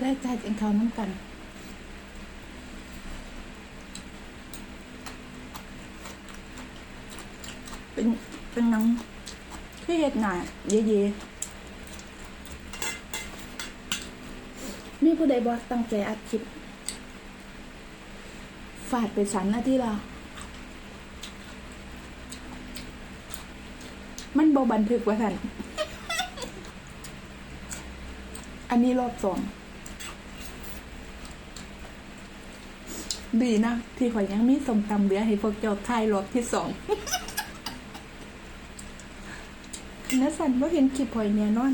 ได้ใจเองเขาน้ำกันเป็นเป็นนังที่เห็ดหนาเย่ๆมีผู้ใดบอสตั้งใจอัดคลิปฝาดไปสันนาทีละมันบอบันทึกว่าสันอันนี้รอบสอง ดีนะ ที่ข่อยยังมีสมตำเหลือให้พวกเจ้าทายรอบที่สองนะสันว่าเห็นคลิปข่อยเนี่ยนอน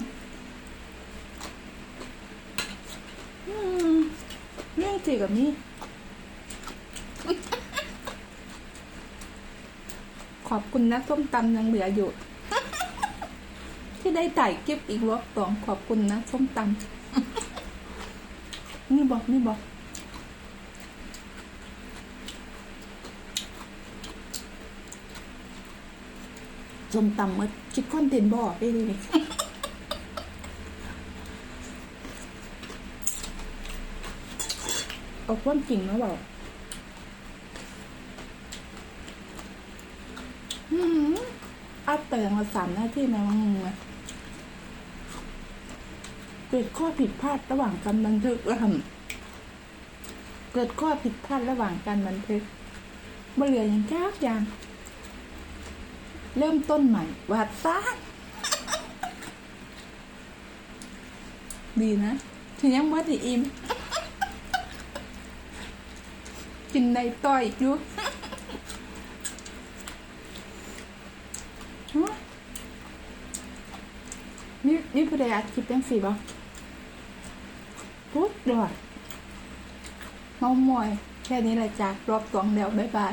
อืมเรื่องจีกับนี่ขอบคุณนะส้มตำยังเหลืออยู่ ที่ได้ถ่ายคลิปอีกรอบสองขอบคุณนะส้มตำนี่บอกนี่บอก ส้มตำมาคิดคอนเทนต์บอไปเลยเอาความจริงมาบอกอืมอัดแต่ยังมาสามหน้าที่แม่มึงนะเกิดข้อผิดพลาดระหว่างการบันทึกแล้วทำเกิดข้อผิดพลาดระหว่างการบันทึกมาเหลืออย่างแก้อย่าง เริ่มต้นใหม่วาดซ่างดีนะถึงยังว่าดอิ่มกินในต่อยอยู่นี่นี่ผู้ใดอัดคลิปยังสี่บ่พุดดอดเมามอย แค่นี้แหละจ้ะรอบสองแล้วบ๊ายบาย